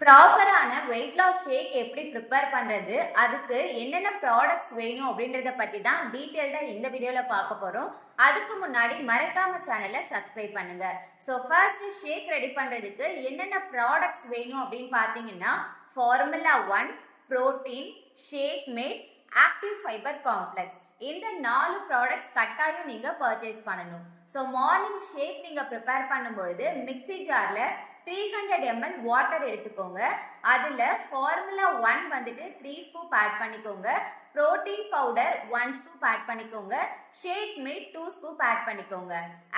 ப்ராப்பரான weight loss ஷேக் எப்படி prepare பண்ணுறது அதுக்கு என்னென்ன ப்ராடக்ட்ஸ் வேணும் அப்படின்றத பற்றி தான் டீட்டெயில்டாக இந்த வீடியோவில் பார்க்க போகிறோம் அதுக்கு முன்னாடி மறக்காம சேனலை சப்ஸ்கிரைப் பண்ணுங்க. ஸோ ஃபர்ஸ்ட் ஷேக் ரெடி பண்ணுறதுக்கு என்னென்ன ப்ராடக்ட்ஸ் வேணும் அப்படின்னு பார்த்தீங்கன்னா formula one protein shake mate active fiber complex இந்த நாலு ப்ராடக்ட்ஸ் கட்டாயம் நீங்கள் பர்ச்சேஸ் பண்ணணும். ஸோ மார்னிங் ஷேக் நீங்கள் ப்ரிப்பேர் பண்ணும்பொழுது மிக்ஸி ஜாரில் த்ரீ ஹண்ட்ரட் எம்எல் வாட்டர் எடுத்துக்கோங்க. அதில் ஃபார்முலா ஒன் வந்துட்டு த்ரீ ஸ்கூப் ஆட் பண்ணிக்கோங்க. Protein powder one scoop add பண்ணிக்கோங்க. Shake mate two scoop add பண்ணிக்கோங்க.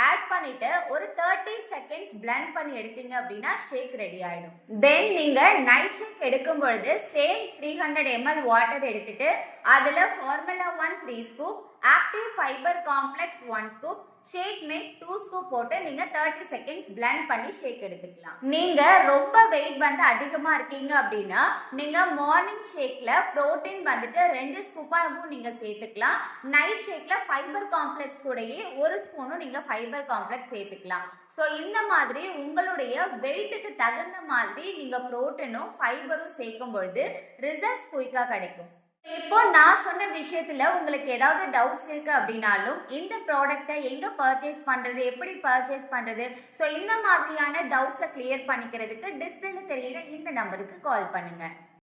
ஆட் பண்ணிட்டு ஒரு தேர்ட்டி செகண்ட்ஸ் பிளெண்ட் பண்ணி எடுத்தீங்க அப்படின்னா ஷேக் ரெடி ஆயிடும். தென் நீங்க நைட் ஷேக் எடுக்கும் பொழுது same three hundred ml water எடுத்துட்டு அதுல formula one three scoop active fibre complex one scoop shake mate two scoop போட்டு நீங்க தேர்ட்டி செகண்ட்ஸ் பிளண்ட் பண்ணி ஷேக் எடுத்துக்கலாம். நீங்க ரொம்ப வெயிட் வந்து அதிகமா இருக்கீங்க அப்படின்னா நீங்க மார்னிங் ஷேக்ல புரோட்டீன் வந்துட்டு ரெண்டு ஸ்கூப்பாகவும் நீங்க சேர்த்துக்கலாம். நைட் ஷேக்ல ஃபைபர் காம்ப்ளெக்ஸ் கூடயே ஒரு ஸ்பூனும் நீங்க ஃபைபர் காம்ப்ளெக்ஸ் சேர்த்துக்கலாம். ஸோ இந்த மாதிரி உங்களுடைய வெயிட்டுக்கு தகுந்த மாதிரி நீங்கள் ப்ரோட்டீனும் ஃபைபரும் சேர்க்கும் பொழுது ரிசல்ட்ஸ் குயிக்காக கிடைக்கும். இப்போ நான் சொன்ன விஷயத்துல உங்களுக்கு ஏதாவது டவுட்ஸ் இருக்கு அப்படின்னாலும் இந்த ப்ராடக்ட்டை எங்க பர்ச்சேஸ் பண்றது எப்படி பர்ச்சேஸ் பண்றது? ஸோ இந்த மாதிரியான டவுட்ஸை கிளியர் பண்ணிக்கிறதுக்கு டிஸ்பிளேல தெரியுற இந்த நம்பருக்கு கால் பண்ணுங்க.